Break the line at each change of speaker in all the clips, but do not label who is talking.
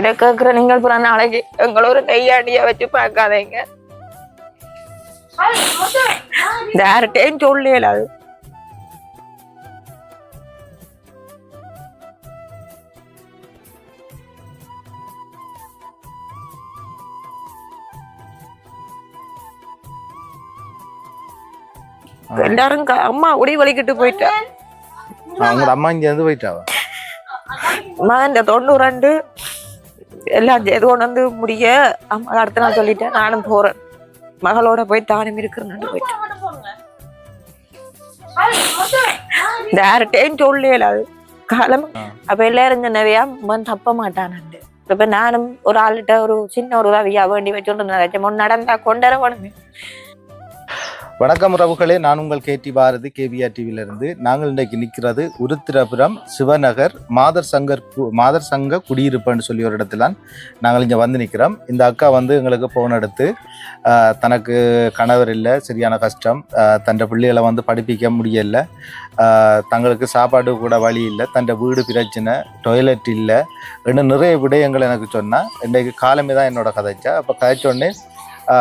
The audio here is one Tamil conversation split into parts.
இதை கேட்குற நீங்கள் புற நாளைக்கு எங்களை ஒரு நெய்யாண்டியா வச்சு பார்க்காதீங்க யார்கிட்டையும் சொல்லல அது எல்லாரும் அம்மா உடி வலிக்கிட்டு போயிட்டா
அவங்களோட அம்மா இங்க இருந்து போயிட்டாவா
இந்த தொண்ணூறு ரெண்டு எல்லாம் எது கொண்டு வந்து முடிய அம்மா அடுத்த நாள் சொல்லிட்டேன் நானும் போறேன். மகளோட போய் தானும் இருக்கிறேன்னு போயிட்டேன். யார்கிட்டையும் சொல்லல அது காலம். அப்ப எல்லாரும் சொன்னவையா மகன் தப்ப மாட்டானு இப்ப நானும் ஒரு ஆள்கிட்ட ஒரு சின்ன ஒரு உதவியா வேண்டி வச்சுட்டு முன் நடந்தா கொண்டர வேணுமே
வணக்கம் உறவுகளே நான் உங்கள் கேடி பாரதி கேவிஆர் டிவியிலிருந்து. நாங்கள் இன்றைக்கு நிற்கிறது உருத்திரபுரம் சிவநகர் மாதர் சங்கர் மாதர் சங்க குடியிருப்புன்னு சொல்லி ஒரு இடத்துல நாங்கள் இங்கே வந்து நிற்கிறோம். இந்த அக்கா வந்து எங்களுக்கு ஃபோன் எடுத்து தனக்கு கணவர் இல்லை சரியான கஷ்டம். ஆஹ், தன் பிள்ளைகளை வந்து படிப்பிக்க முடியல. தங்களுக்கு சாப்பாடு கூட வழி இல்லை தன் வீடு பிரச்சனை டொய்லெட் இல்லை. இன்னும் நிறைய விடயங்கள் எனக்கு சொன்னால் இன்றைக்கு காலமே தான் என்னோட கதைச்சா. அப்போ கதைச்சோடனே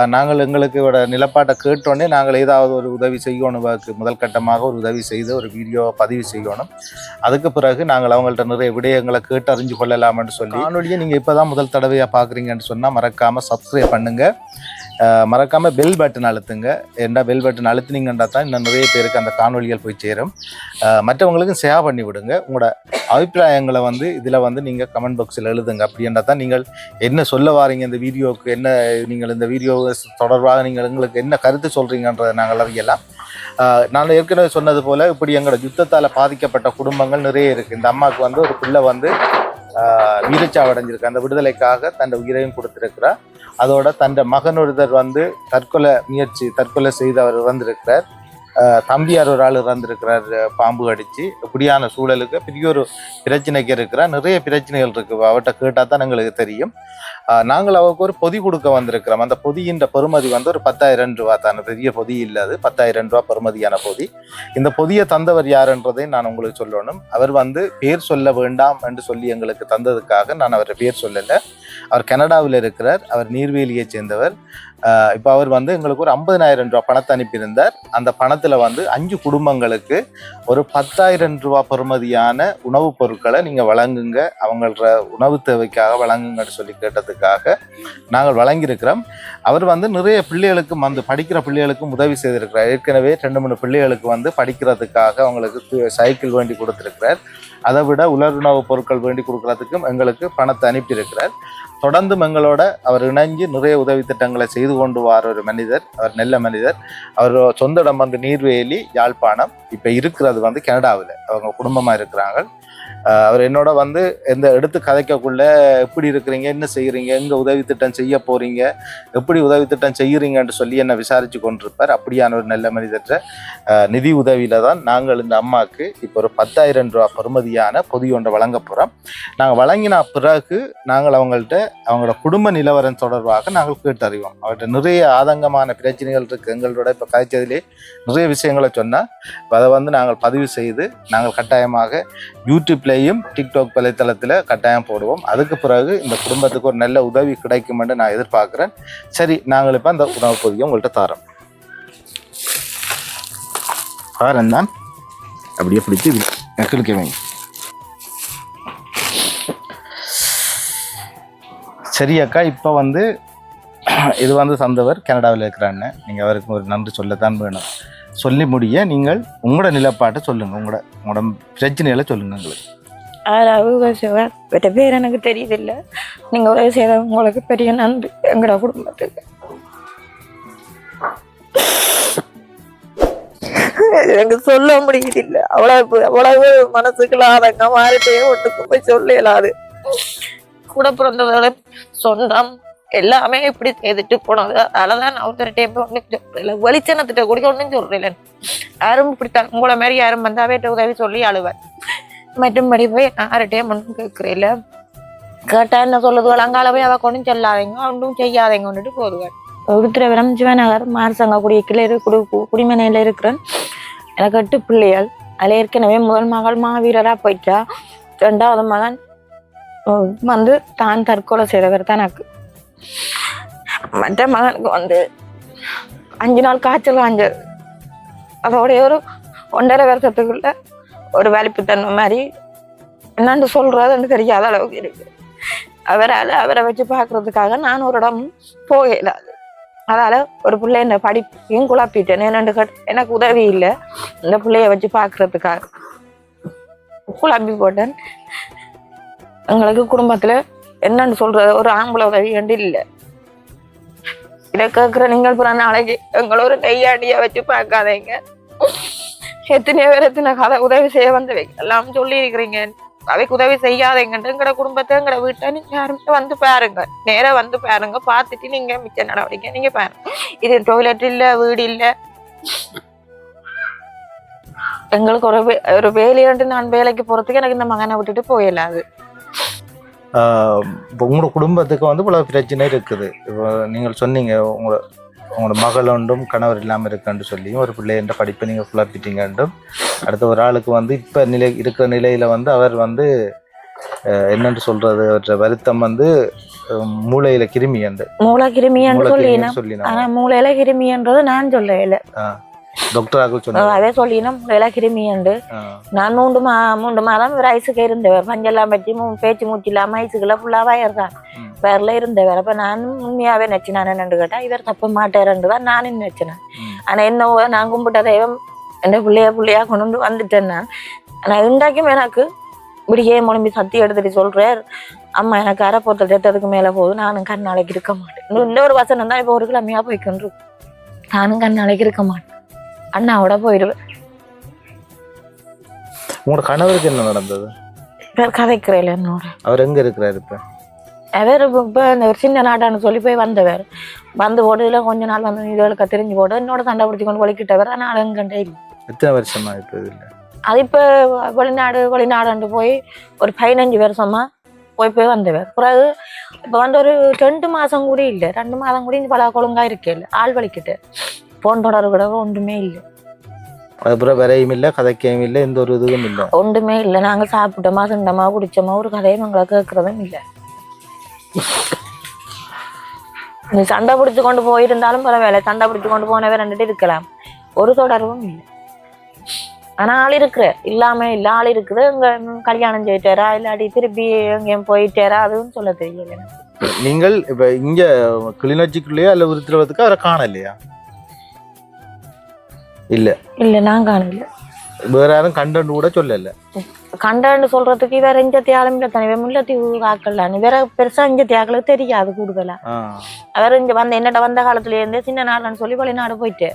நாங்கள் எங்களுக்கு இவட நிலப்பாட்டை கேட்டோடனே நாங்கள் ஏதாவது ஒரு உதவி செய்யணும் முதல் கட்டமாக ஒரு உதவி செய்து ஒரு வீடியோ பதிவு செய்யணும். அதுக்கு பிறகு நாங்கள் அவங்கள்ட்ட நிறைய விடயங்களை கேட்டு அறிஞ்சு கொள்ளலாம்னு சொல்லி காணொலியை நீங்கள் இப்போ தான் முதல் தடவையாக பார்க்குறீங்கன்னு சொன்னால் மறக்காமல் சப்ஸ்கிரைப் பண்ணுங்கள் மறக்காமல் பெல் பட்டன் அழுத்துங்க. ஏண்டா பெல் பட்டன் அழுத்துனீங்கன்னா தான் இன்னும் நிறைய பேருக்கு அந்த காணொலிகள் போய் சேரும். மற்றவங்களுக்கும் ஷேர் பண்ணி விடுங்க. உங்களோட அபிப்பிராயங்களை வந்து இதில் வந்து நீங்கள் கமெண்ட் பாக்ஸில் எழுதுங்க. அப்படின்றா தான் நீங்கள் என்ன சொல்ல வாரீங்க இந்த வீடியோவுக்கு? என்ன நீங்கள் இந்த வீடியோ தொடர்பாக நீங்கள் எங்களுக்கு என்ன கருத்து சொல்கிறீங்கன்றதை நாங்கள் அறியலாம். நான் ஏற்கனவே சொன்னது போல் இப்படி எங்களோட யுத்தத்தால் பாதிக்கப்பட்ட குடும்பங்கள் நிறைய இருக்குது இந்த அம்மாவுக்கு வந்து ஒரு பிள்ளை வந்து வீரச்சாவடைஞ்சிருக்கு. அந்த விடுதலைக்காக தன் உயிரையும் கொடுத்திருக்கிறார். அதோட தன் மகன் ஒருத்தர் வந்து தற்கொலை முயற்சி தற்கொலை செய்து அவர் இறந்திருக்கிறார் தம்பியார் ஒரு ஆள் இறந்திருக்கிறார் பாம்பு கடிச்சு. இப்படியான சூழலுக்கு பெரிய ஒரு பிரச்சனைக்கு இருக்கிறார் நிறைய பிரச்சனைகள் இருக்கு. அவர்கிட்ட கேட்டால் தான் எங்களுக்கு தெரியும். நாங்கள் அவருக்கு ஒரு பொதி கொடுக்க வந்திருக்கிறோம். அந்த பொதியின்ற பெறுமதி வந்து ஒரு பத்தாயிரம் ரூபா தானே. பெரிய பொதி இல்லை அது. பத்தாயிரம் ரூபா பெறுமதியான பொதி. இந்த பொதியை தந்தவர் யாருன்றதை நான் உங்களுக்கு சொல்லணும். அவர் வந்து பேர் சொல்ல வேண்டாம் என்று சொல்லி எங்களுக்கு தந்ததுக்காக நான் அவரை பேர் சொல்லலை. அவர் கனடாவில் இருக்கிறார். அவர் நீர்வேலியை சேர்ந்தவர். இப்போ அவர் வந்து எங்களுக்கு ஒரு ஐம்பதனாயிரம் ரூபா பணத்தை அனுப்பியிருந்தார். அந்த பணத்தில் வந்து அஞ்சு குடும்பங்களுக்கு ஒரு பத்தாயிரம் ரூபா பெறுமதியான உணவுப் பொருட்களை நீங்கள் வழங்குங்க. அவங்கள உணவு தேவைக்காக வழங்குங்கன்னு சொல்லி கேட்டதுக்காக நாங்கள் வழங்கியிருக்கிறோம். அவர் வந்து நிறைய பிள்ளைகளுக்கும் வந்து படிக்கிற பிள்ளைகளுக்கும் உதவி செய்திருக்கிறார். ஏற்கனவே ரெண்டு மூணு பிள்ளைகளுக்கு வந்து படிக்கிறதுக்காக அவங்களுக்கு சைக்கிள் வேண்டி கொடுத்திருக்கிறார். அதை விட உலருணவு பொருட்கள் வேண்டி கொடுக்கறதுக்கும் எங்களுக்கு பணத்தை அனுப்பியிருக்கிறார். தொடர்ந்தும் எங்களோட அவர் இணைஞ்சு நிறைய உதவி திட்டங்களை செய்து கொண்டு வார ஒரு மனிதர். அவர் நல்ல மனிதர். அவர் சொந்த இடம் வந்து நீர்வேலி யாழ்ப்பாணம் இப்போ இருக்கிறது வந்து கனடாவில். அவங்க குடும்பமாக இருக்கிறாங்க. அவர் என்னோட வந்து இந்த எடுத்து கதைக்கக்குள்ள எப்படி இருக்கிறீங்க என்ன செய்கிறீங்க எங்கே உதவி திட்டம் செய்ய போகிறீங்க எப்படி உதவி திட்டம் செய்கிறீங்கன்னு சொல்லி என்னை விசாரித்து கொண்டிருப்பார். அப்படியான ஒரு நல்ல மனிதற்ற நிதி உதவியில் தான் நாங்கள் இந்த அம்மாவுக்கு இப்போ ஒரு பத்தாயிரம் ரூபா பெறுமதியான பொதி ஒன்றை வழங்க போகிறோம் நாங்கள் வழங்கின பிறகு நாங்கள் அவங்கள்ட்ட அவங்களோட குடும்ப நிலவரம் தொடர்பாக நாங்கள் கேட்டறிவோம். அவர்கிட்ட நிறைய ஆதங்கமான பிரச்சனைகள் இருக்குது எங்களோட இப்போ கதைச்சதிலே நிறைய விஷயங்களை சொன்னால் அதை வந்து நாங்கள் பதிவு செய்து நாங்கள் கட்டாயமாக யூடியூப்பில் யூடியூப்லேயும் டிக்டாக் வலைத்தளத்தில் கட்டாயம் போடுவோம். அதுக்கு பிறகு இந்த குடும்பத்துக்கு ஒரு நல்ல உதவி கிடைக்கும் என்று நான் எதிர்பார்க்குறேன். சரி நாங்கள் இப்போ அந்த உணவு பொதியை உங்கள்கிட்ட தரோம். பாருங்க. தான் அப்படியே பிடிச்சி கிழக்க வைங்க. சரி அக்கா இப்போ வந்து இது வந்து சந்தவர் கனடாவில் இருக்கிறான்னு நீங்கள் அவருக்கு ஒரு நன்றி சொல்லத்தான் வேணும். சொல்லி முடிய நீங்கள் உங்களோட நிலப்பாட்டை சொல்லுங்கள் உங்களோட உங்களோட பிரச்சனைகளை சொல்லுங்கள் எங்களுக்கு.
யாராவது உதவி செய்வார் பேர் எனக்கு தெரியுதில்ல. நீங்க உதவி செய்த உங்களுக்கு பெரிய நன்றி எங்களோட குடும்பத்துக்கு. எனக்கு சொல்ல முடியுதில்ல. அவ்வளவு அவ்வளவு மனசுக்குள்ள ஆதங்கம் யார்கிட்டயும் ஒட்டுக்கு போய் சொல்லலாது கூட பிறந்தவர்களை சொந்தம் எல்லாமே இப்படி செய்துட்டு போனது. அதனாலதான் நான் ஒருத்தர்கிட்ட போய் ஒன்றும் சொல்றேன் வெளிச்சனத்திட்ட கூட ஒன்றும் சொல்றேன் யாரும் இப்படித்தான். உங்களை மாதிரி யாரும் வந்தாவே உதவி சொல்லி அழுவேன். மற்றும்படி போய் யார்கிட்டயும் ஒன்றும் கேட்குறேன் கேட்டா என்ன சொல்லுது அங்கால போய் அவ கொண்டு செல்லாதீங்க ஒன்றும் செய்யாதீங்கன்னுட்டு போதுவேன் உருத்திரபுரம் சிவநகர் மாரசங்க குடியிருக்கில் இரு குடி குடிமனையில் இருக்கிறேன் எனக்கு எட்டு பிள்ளைகள் அதில் ஏற்கனவே முதல் மகள் மாவீரராக போயிட்டா ரெண்டாவது மகன் வந்து தான் தற்கொலை செய்தவர் தான் எனக்கு மற்ற மகனுக்கு வந்து அஞ்சு நாள் காய்ச்சல் வாஞ்சது அதோடைய ஒரு ஒன்றரை வருஷத்துக்குள்ள ஒரு வலிப்புத்தன்மை மாதிரி என்னன்னு சொல்கிறதுன்னு தெரியாத அளவுக்கு இருக்குது அவரால் அவரை வச்சு பார்க்கறதுக்காக நான் ஒரு இடம் போகல. அதால் ஒரு பிள்ளை என்னை படிப்பையும் குழப்பிட்டேன். என்னென்று கேட் எனக்கு உதவி இல்லை. இந்த பிள்ளைய வச்சு பார்க்குறதுக்காக குழப்பி போட்டேன். எங்களுக்கு குடும்பத்தில் என்னன்னு சொல்கிறது ஒரு ஆம்பளை உதவி கண்டு இல்லை. இதை கேட்குற நீங்கள் புற நாளைக்கு எங்களை ஒரு நெய்யாண்டியை வச்சு பார்க்காதீங்க. எத்தனையோ பேர் எத்தனை கதை உதவி செய்ய வந்தவைங்க எல்லாம் சொல்லி இருக்கிறீங்க அவைக்கு உதவி செய்யாதீங்கன்ட்டு எங்கட குடும்பத்தை எங்கட வீட்டை நீங்க யாருமே வந்து பாருங்க. நேராக வந்து பாருங்க. பார்த்துட்டு நீங்க மிச்ச நடவடிக்கை நீங்க பாருங்க. இது டொய்லெட் இல்ல வீடு இல்ல. எங்களுக்கு ஒரு வே- ஒரு வேலையாண்டு நான் வேலைக்கு போறதுக்கு எனக்கு இந்த மகனை விட்டுட்டு போயிடலாது
இப்போ உங்களோட குடும்பத்துக்கு வந்து இவ்வளோ பிரச்சனை இருக்குது. இப்போ நீங்கள் சொன்னீங்க உங்களை உங்களோட மகள் ஒன்றும் கணவர் இல்லாமல் இருக்குன்னு சொல்லி ஒரு பிள்ளைன்ற படிப்பை நீங்கள் குழப்பிட்டீங்கன்றும் அடுத்த ஒரு ஆளுக்கு வந்து இப்போ நிலை இருக்கிற நிலையில் வந்து அவர் வந்து ஆஹ் என்னன்னு சொல்றது அவற்ற வருத்தம் வந்து மூளையில கிருமி என்று.
மூளை சொல்லினா
சொல்லி
மூளையில கிருமின்றது நான் சொல்லல
டாக்டராக
அதே சொல்லினா மூளையில கிருமிண்டு
ஆஹ்
நான் மூன்று மா மூன்று மாதம் ஒரு ஐஸுக்கு இருந்தவர் பஞ்செல்லாம் பற்றி பேச்சு மூச்சு இல்லாம ஐஸுக்குள்ள ஃபுல்லாவா இருந்தான்
ம்.
வேறல இருந்தவர் அப்ப நான் உண்மையாவே நினைச்சு நான் என்னன்னு கேட்டா இவர் தப்ப மாட்டாருன்னு தான் நானும் நினைச்சேன்
ம்.
ஆனா என்னவோ நான் கும்பிட்ட தெய்வம் என் பிள்ளைய பிள்ளையா கொண்டு வந்து வந்துட்டேன் நான் ஆனா இன்றைக்கும் எனக்கு இப்படியே முழும்பி சத்தி எடுத்துட்டு சொல்றார் அம்மா எனக்கு அரைப்போத்தல் ரத்தத்துக்கு மேல போகுது நானும் கண்ணாளைக்கு இருக்க மாட்டேன் இன்னும் இந்த ஒரு வசனம் தான் இப்போ ஒரு கிழமையா போய்க்கொண்டு நானும் கண்ணாளைக்கு இருக்க மாட்டேன் அண்ணாவோட போயிடுவேன்
உங்களோட கணவருக்கு என்ன நடந்தது?
பேர் கதைக்கிறேன் என்னோட
அவர் எங்க இருக்கிறாரு இப்ப?
அவர் இப்போ இந்த ஒரு சின்ன நாட்டான்னு சொல்லி போய் வந்தவர். வந்து போட்டதுல கொஞ்ச நாள் வந்து இதுகளுக்கு தெரிஞ்சு போட்டு என்னோட சண்டை பிடிச்சி கொண்டு வலிக்கிட்டவர். ஆனால் எங்கண்டே இல்லை.
எத்தனை வருஷமா இப்போ இதில்
அது இப்போ வெளிநாடு வெளிநாடுன்ட்டு போய் ஒரு பதினஞ்சு வருஷமா போய் போய் வந்தவர். பிறகு இப்போ வந்து ஒரு ரெண்டு மாதம் கூட இல்லை. ரெண்டு மாதம் கூட இந்த பல கொழுங்கா இருக்கே இல்லை. ஆள் வலிக்கிட்டு. போன் தொடர்பு கூட ஒன்றுமே இல்லை.
அதுக்கப்புறம் வரையும் இல்லை கதைக்கையும் இல்லை எந்த ஒரு இதுவும் இல்லை.
ஒன்றுமே இல்லை. நாங்கள் சாப்பிட்டோமா திண்டோமா குடிச்சோமா ஒரு கதையும் எங்களை கேட்குறதும் இல்லை. நீ சண்டை பிடிச்சு கொண்டு போயிருந்தாலும் பரவாயில்ல. சண்டை பிடிச்சு கொண்டு போனவே ரெண்டுட்டு இருக்கலாம். ஒரு தொடர்பும் இல்லை. ஆனா ஆள் இருக்கிற இல்லாம இல்ல. ஆள் இருக்குது இங்க கல்யாணம் செய்யிட்டாரா இல்லாட்டி திருப்பி எங்கேயும் போயிட்டாரா அதுவும் சொல்ல தெரியல.
நீங்கள் இப்ப இங்க கிளிநொச்சிக்குள்ளேயோ அல்ல உருத்திரவத்துக்கு அவரை காணலையா? இல்ல.
இல்ல நான் காணல
வேற யாரும் கண்டன்னு கூட சொல்லல.
கண்டான்னு சொல்றதுக்கு வேற இஞ்ச தியாலம் இல்ல தானே முல்லத்தி ஆக்கலான்னு வேற பெருசா இஞ்ச தியாக்களுக்கு தெரியாது கூடுதலா. அவர் இங்க வந்த என்னட்ட வந்த காலத்துல இருந்தே சின்ன நாள்னு சொல்லி வெளிநாடு போயிட்டு.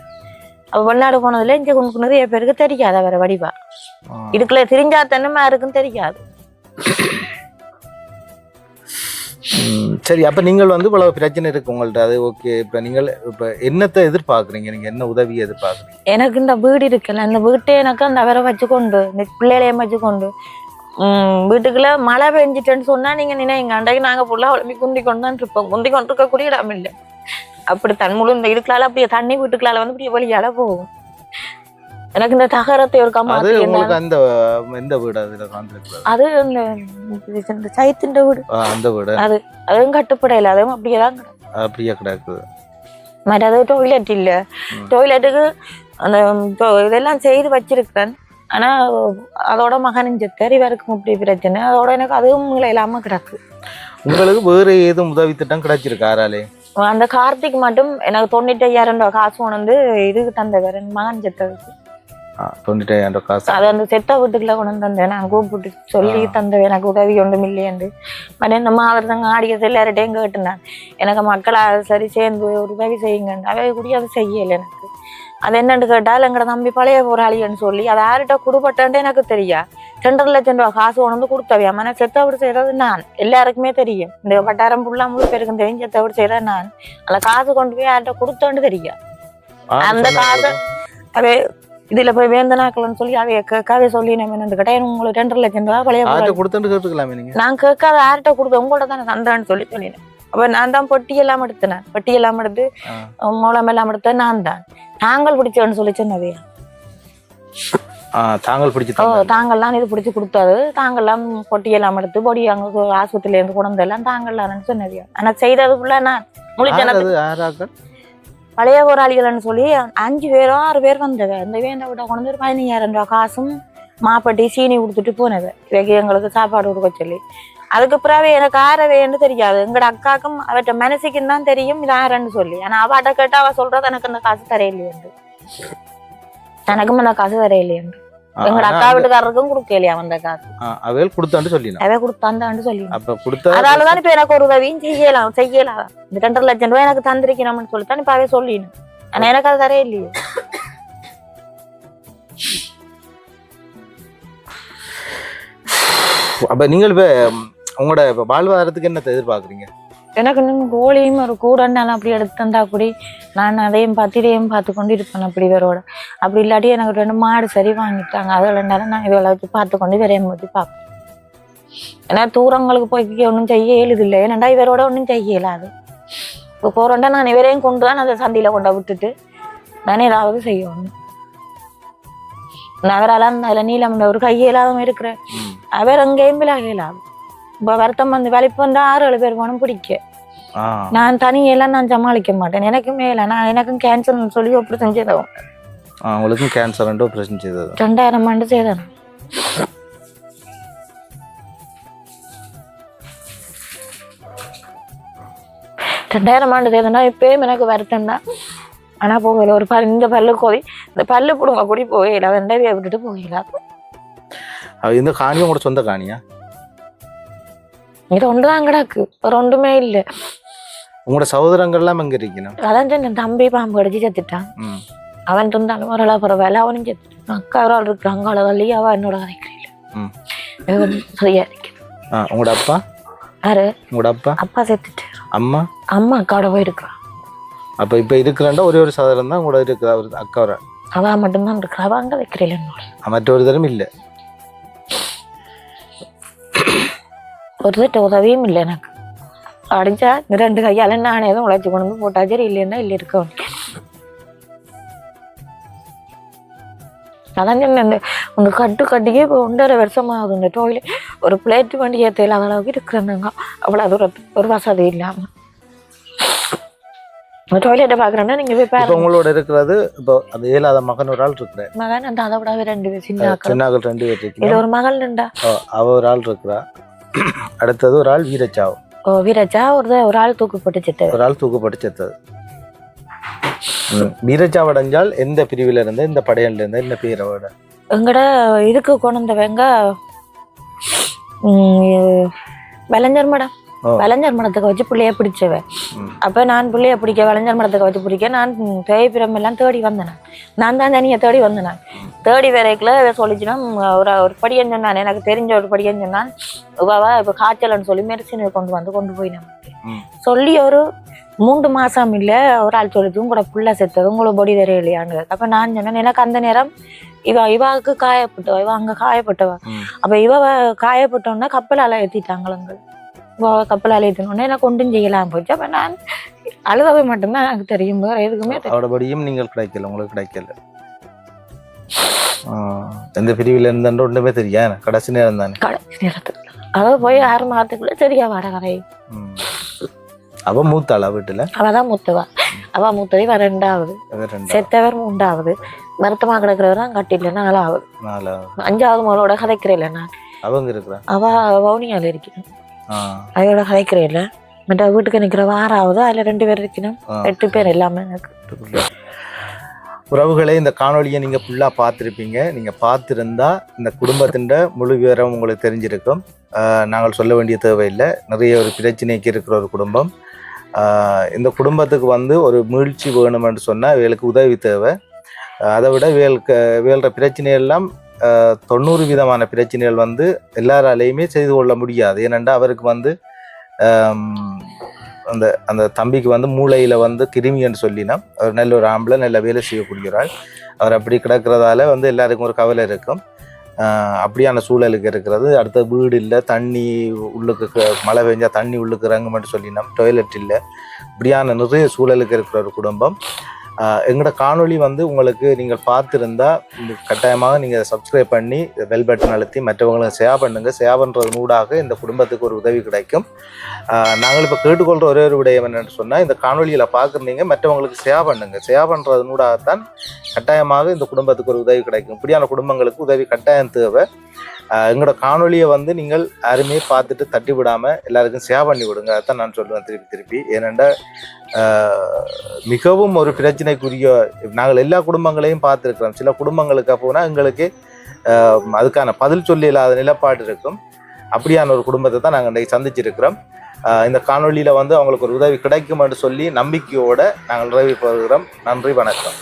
அவ வெளிநாடு போனதுல இங்க உனக்கு நிறைய பேருக்கு தெரியாது அவரை வடிவா. இதுக்குள்ள தெரிஞ்சா தானே யாருக்கும் தெரியாது.
சரி அப்ப நீங்கள் வந்து இவ்வளவு பிரச்சனை இருக்கு உங்கள்ட்ட அது ஓகே இப்ப நீங்கள் இப்ப என்னத்தை எதிர்பார்க்குறீங்க? நீங்க என்ன உதவி எதிர்பார்க்குறீங்க?
எனக்கு இந்த வீடு இருக்குல்ல இந்த வீட்டை எனக்கு அந்த அவரை வச்சுக்கொண்டு இந்த பிள்ளைகளையும் வச்சுக்கொண்டு. வீட்டுக்குள்ள மழை பெஞ்சிட்டேன்னு சொன்னா நீங்க நினைங்க அன்றைக்கு நாங்க ஃபுல்லா உழம்பி குந்தி கொண்டு தான் இருப்போம். குந்தி கொண்டு இருக்கக்கூடிய இடம் இல்லை. அப்படி தன் முழு இந்த இதுக்களால அப்படியே தண்ணி வீட்டுக்களால வந்து அப்படியே வழியால போகும். எனக்கு இந்த தகரத்தை ஒரு
அது
கம்மாத்தி
உங்களுக்கு அந்த எந்த வீடு அதுல
அது இந்த சைத்தின் வீடு.
அந்த வீடு.
அதுவும் கட்டுப்படையில அதுவும் அப்படியே தான்.
அப்படியே கிடக்குது.
மற்றது டொய்லெட் இல்ல. டொய்லெட்டுக்கு அந்த இதெல்லாம் செய்து வச்சிருக்கிறேன். ஆனா அதோட மகன் செத்தார் இவருக்கும் இப்படி பிரச்சனை. அதோட எனக்கு அதுவும் இல்லாம கிடக்கு.
உங்களுக்கு வேற ஏதும் உதவி திட்டம் கிடைச்சிருக்கு ஆறாலே
அந்த கார்த்திக் மட்டும் எனக்கு தொண்ணூற்றி ஐயாயிரம் ரூபாய் காசு கொண்டு இதுக்கு தந்தவர் மகன் செத்ததுக்கு
தொண்ணூற்றி காசு.
அது அந்த செத்த வீட்டுக்குள்ள கொண்டு தந்தேன். நான் கூப்பிட்டு சொல்லி
ஆ.
தந்தவன் எனக்கு உதவி ஒன்றும் இல்லையண்டு மற்ற இந்த மாதிரி தாங்க எல்லார்ட்டையும் கேட்டுனேன் எனக்கு மக்களா சரி சேர்ந்து ஒரு உதவி செய்யுங்க அவை கூட அது செய்யலை எனக்கு. அது என்னன்னு கேட்டால் எங்கட தம்பி பழைய போராளின்னு சொல்லி அது யார்கிட்ட கொடுப்பட்டேன்ட்டு எனக்கு தெரியா. ரெண்டரை லட்சம் ரூபா காசு கொண்டு வந்து கொடுத்தவையா ஆனால் செத்த வீடு செய்யறது நான். எல்லாருக்குமே தெரியும். இந்த வட்டாரம் ஃபுல்லா முழு பேருக்கும் தெரியும் செத்த வீடு செய்யறது நான். அந்த காசு கொண்டு போய் யார்கிட்ட கொடுத்தேன்னு தெரியும் அந்த காசு அதே இதுல போய் வேந்தனாக்கலன்னு சொல்லி அவைய கேட்காத சொல்லி நம்ம என்னன்னு கேட்டா. எனக்கு உங்களுக்கு ரெண்டரை லட்சம் ரூபா பழைய.
கொடுத்துட்டு கேட்டுக்கலாமே
நான் கேட்காத யார்கிட்ட கொடுத்த உங்கள்ட்ட தானே தந்தேன்னு சொல்லி சொல்லினேன். அப்ப நான் தான் பொட்டி எல்லாம் எடுத்தேன். பொட்டி எல்லாம் எடுத்து. மூலம் எல்லாம் எடுத்தேன் நான் தான். நாங்கள் பிடிச்சோன்னு சொல்லி சொன்னவையா
தாங்கள் பிடிச்சி
ஓ தாங்கள்லாம் இது பிடிச்சி கொடுத்தது. தாங்கள்லாம் பொட்டியெல்லாம் எடுத்து பொடி அங்கே ஆஸ்பத்திரியில இருந்து கொண்டு வந்தெல்லாம் தாங்கள்லாம் சொன்னது. ஆனா செய்தது ஃபுல்லா நான். முழிச்சனத்து
யாராக்கள்
பழைய போராளிகள்னு சொல்லி அஞ்சு பேரோ ஆறு பேர் வந்தவ. இந்த வேண்ட விட கொண்டு வந்து ஒரு பதினஞ்சாயிரம் ரூபா காசும் மாப்பட்டி சீனி கொடுத்துட்டு போனவ. இவைக்கு எங்களுக்கு சாப்பாடு கொடுக்க சொல்லி. அதுக்கு பிறகு எனக்கு ஆறவேன்னு தெரியாது. எங்களோட அக்காக்கும் அவட்ட மனசுக்கும் தான் தெரியும் இது ஆறன்னு சொல்லி. ஆனால் அவட்ட கேட்டா அவ சொல்றது எனக்கு அந்த காசு தரையில்லையன்று எனக்கும் அந்த காசு தரையில்லையென்று எங்கட அக்கா வீட்டுக்காரருக்கும் கொடுக்கலையா அந்த காசு
அவையில் கொடுத்தான்னு சொல்லினா
அவ கொடுத்தாந்தான்னு சொல்லி
அப்ப கொடுத்த
அதாலதான் இப்ப எனக்கு ஒரு உதவியும் செய்யலாம் செய்யலாம் இந்த ரெண்டரை லட்சம் ரூபாய் எனக்கு தந்திருக்கணும்னு சொல்லித்தான் இப்ப அவ சொல்லிடணும் ஆனா எனக்கு அது தரே இல்லையே
அப்ப நீங்கள் இப்ப உங்களோட வாழ்வாதாரத்துக்கு என்ன எதிர்பார்க்குறீங்க
எனக்கு இன்னும் கோழியும் ஒரு கூடன்னாலும் அப்படி எடுத்து தந்தா கூடி நான் அதையும் பார்த்து இதையும் பார்த்து கொண்டு இருப்பேன் அப்படி இவரோட அப்படி இல்லாட்டி எனக்கு ரெண்டு மாடு சரி வாங்கிட்டாங்க. அதில் இருந்தாலும் நான் இவளை வச்சு பார்த்து கொண்டு இவரையும் பற்றி பார்ப்பேன். ஏன்னா தூரங்களுக்கு போய் ஒன்றும் செய்ய இயலுது இல்லை ஏன்னாண்டா இவரோட ஒன்றும் செய்ய இயலாது. இப்போ போகிறோண்டா நான் இவரையும் கொண்டு தான் அந்த சந்தையில் கொண்டு விட்டுட்டு நான் ஏதாவது செய்யணும். நகரால அந்த அதில் நீளம் ஒரு கையிலாதவன் இருக்கிறேன்
ம்.
அவர் எங்கேயும் விலக இயலாது. இப்போ வருத்தம் வந்து வேலைக்கு வந்தா ஆறு ஏழு பேர் போனும் பிடிக்க. நான் தனியெல்லாம் நான் சமாளிக்க மாட்டேன். எனக்கும் மேல நான் எனக்கும் கேன்சர்னு சொல்லி அப்படி செஞ்சதும்.
உங்களுக்கும் கேன்சர் ரெண்டும் பிரச்சனை செய்தது
ரெண்டாயிரம் ஆண்டு செய்தேன் ரெண்டாயிரம் ஆண்டு செய்தேன்னா இப்பயும் எனக்கு வருத்தம் தான் ஆனா போகல ஒரு பல் இந்த பல்லு கோதி இந்த பல்லு பிடுங்க கூடி போகல ரெண்டாயிரம் விட்டுட்டு போகல
இந்த காணி உங்களோட சொந்த காணியா
இது ஒன்றுதான் கிடக்கு ஒரு ஒன்றுமே இல்லை
உங்களோட சகோதரங்கள்லாம் எங்க இருக்கணும்
அதான் தம்பி பாம்பு கடிச்சு செத்துட்டான் அவன் இருந்தாலும் ஓரளவு பரவாயில்ல அவனும் அக்கா ஆள் இருக்கிறாங்க அழகல்லி அவ என்னோட கதைக்கிறீள்
ம்.
சரியா இருக்கு?
உங்களோட அப்பா?
யாரு?
உங்களோட அப்பா?
அப்பா செத்துட்டு.
அம்மா?
அம்மா அக்காவோட போயிருக்கிறான்
அப்ப இப்ப இருக்கிறாண்டா ஒரே ஒரு சகோதரன் தான் கூட இருக்கிற அவர் அக்கா வர
அவ மட்டும்தான் இருக்கிறா அவ அங்க வைக்கிறீள் என்னோட
மற்றொரு தரம் இல்லை.
ஒரு திட்ட உதவியும் இல்லை எனக்கு. அடிச்சா இந்த ரெண்டு கையால நானே தான் உழைச்சி கொண்டு வந்து போட்டா சரி இல்லைன்னா இல்லை இருக்க அதான் சொன்னேன் உங்க கட்டு கட்டியே இப்போ ஒன்றரை வருஷமா ஆகுது இந்த டோய்லெட் ஒரு பிளேட் வண்டி ஏற்ற இல்லாத அளவுக்கு இருக்கிறாங்க அவ்வளோ தூரத்து ஒரு வசதி இல்லாம இந்த டொய்லெட்டை பார்க்குறேன்னா நீங்க போய் பாருங்க
உங்களோட இருக்கிறது இப்போ அந்த ஏழாத மகன் ஒரு ஆள் இருக்கிற
மகன் அந்த அதை விட ரெண்டு பேர் சின்ன
சின்னாக்கள் ரெண்டு பேர் இருக்கீங்க
ஒரு மகள் இருந்தா
அவ ஒரு ஆள் இருக்கிறா அடுத்தது ஒரு ஆள் வீரச்சாவு
ஓ வீரஜா ஒரு ஒரு ஆள் தூக்கு செத்து
ஒரு ஆள் தூக்கப்பட்டு செத்தது ம். வீரச்சாவு அடைஞ்சால் எந்த பிரிவுல இருந்து இந்த படையல்ல இருந்து என்ன பேரோட
எங்கட இதுக்கு கொண்டு வந்தவங்க ம், வளைஞ்சர் மடம்
ஓ.
வளைஞ்சர் மடத்துக்கு வச்சு பிள்ளைய பிடிச்சவ
ம்.
அப்ப நான் பிள்ளைய பிடிக்க வளைஞ்சர் மடத்துக்கு வச்சு பிடிக்க நான் தேய்பிரம் எல்லாம் தேடி வந்தேன் நான். தான் தனியா தேடி வந்தேன் தேடி சொல்லிச்சுன்னா ம், ஒரு ஒரு படியன் சொன்னான் எனக்கு தெரிஞ்ச ஒரு படியன் சொன்னான் இவவா இப்ப காய்ச்சல்னு சொல்லி மெடிசினை கொண்டு வந்து கொண்டு போய் நம்ம
ம்.
சொல்லி ஒரு மூன்று மாசம் இல்ல ஒரு ஆள் சொல்லிச்சு உங்களோட புள்ள செத்தது உங்களுக்கு பொடி தெரியலையான்னு. அப்ப நான் சொன்னேன் எனக்கு அந்த நேரம் இவ இவாவுக்கு காயப்பட்டவ இவ அங்க காயப்பட்டவ. அப்ப இவ காயப்பட்டோன்னா கப்பலால ஏத்திட்டாங்களங்க இவ கப்பலால ஏத்தினோடனே எனக்கு ஒன்றும் செய்யலாம் போச்சு. அப்ப நான் அழுதவை மட்டும்தான் எனக்கு தெரியும். வேற எதுக்குமே
அவரோட படியும் நீங்கள் கிடைக்கல உங்களுக்கு கிடைக்கல. எந்த பிரிவுல இருந்தாண்டு ஒன்றுமே தெரியாது. கடைசி நேரம் தானே.
கடைசி நேரத்துக்கு அதாவது போய் ஆறு மாதத்துக்குள்ள சரியா வர கரை.
அவ மூத்தாளா வீட்டுல
அவதான் மூத்தவா அவ மூத்தது இவ ரெண்டாவது செத்தவர் மூன்றாவது மருத்துவமா கிடக்கிறவர் தான் கட்டில நாலாவது அஞ்சாவது மகளோட கதைக்கிறேன் நான்
அவங்க இருக்கிறா
அவ வவுனியால இருக்கணும் அதோட கதைக்கிறேன் இல்ல மற்ற வீட்டுக்கு நிக்கிற ஆறாவது அதுல ரெண்டு பேர் இருக்கணும். எட்டு பேர் எல்லாமே எனக்கு
உறவுகளே இந்த காணொளியை நீங்க ஃபுல்லா பார்த்துருப்பீங்க நீங்க பார்த்துருந்தா இந்த குடும்பத்தின் முழு விவரம் உங்களுக்கு தெரிஞ்சிருக்கும் நாங்கள் சொல்ல வேண்டிய தேவையில்லை நிறைய ஒரு பிரச்சனைக்கு இருக்கிற ஒரு குடும்பம் இந்த குடும்பத்துக்கு வந்து ஒரு மீழ்ச்சி வேணும்னு சொன்னால் இவளுக்கு உதவி தேவை. அதை விட இவளுக்கு இவளோட பிரச்சனை எல்லாம் தொண்ணூறு விதமான பிரச்சனைகள் வந்து எல்லாராலையுமே செய்து கொள்ள முடியாது. ஏனென்றால் அவருக்கு வந்து அந்த அந்த தம்பிக்கு வந்து மூளையில் வந்து கிருமின்னு சொல்லினா அவர் நல்ல ஒரு ஆம்பளை நல்ல வேலை செய்யக்கூடியவராள் அவர் அப்படி கிடக்கிறதால வந்து எல்லாருக்கும் ஒரு கவலை இருக்கும். அப்படியான சூழலுக்கு இருக்கிறது. அடுத்த வீடு இல்லை தண்ணி உள்ளுக்கு க- மழை பெஞ்சால் தண்ணி உள்ளுக்கு இறங்குமென்று சொல்லினோம் டொய்லெட் இல்லை. இப்படியான நிறைய சூழலுக்கு இருக்கிற ஒரு குடும்பம். எங்களோட காணொளி வந்து உங்களுக்கு நீங்கள் பார்த்துருந்தா கட்டாயமாக நீங்கள் சப்ஸ்கிரைப் பண்ணி பெல் பட்டன் அழுத்தி மற்றவங்களுக்கு ஷேர் பண்ணுங்கள் ஷேர் பண்ணுறது நூடாக இந்த குடும்பத்துக்கு ஒரு உதவி கிடைக்கும். நாங்கள் இப்போ கேட்டுக்கொள்கிற ஒரே ஒரு விடயம் என்னென்னு சொன்னால் இந்த காணொலியில் பார்க்குறீங்க மற்றவங்களுக்கு ஷேர் பண்ணுங்கள் ஷேர் பண்ணுறது நூடாகத்தான் கட்டாயமாக இந்த குடும்பத்துக்கு ஒரு உதவி கிடைக்கும். இப்படியான குடும்பங்களுக்கு உதவி கட்டாயம் தேவை. எங்களோட காணொலியை வந்து நீங்கள் யாருமே பார்த்துட்டு தட்டி விடாமல் எல்லாருக்கும் சேவ் பண்ணி விடுங்க. அதான் நான் சொல்லுவேன் திருப்பி திருப்பி. ஏனெண்டா மிகவும் ஒரு பிரச்சனைக்குரிய நாங்கள் எல்லா குடும்பங்களையும் பார்த்துருக்குறோம். சில குடும்பங்களுக்கு போனால் எங்களுக்கு அதுக்கான பதில் சொல்லி இல்லாத நிலப்பாடு இருக்கும். அப்படியான ஒரு குடும்பத்தை தான் நாங்கள் இன்றைக்கு சந்திச்சிருக்கிறோம். இந்த காணொளியில் வந்து அவங்களுக்கு ஒரு உதவி கிடைக்கும் என்று சொல்லி நம்பிக்கையோடு நாங்கள் நிறைவு பெறுகிறோம். நன்றி வணக்கம்.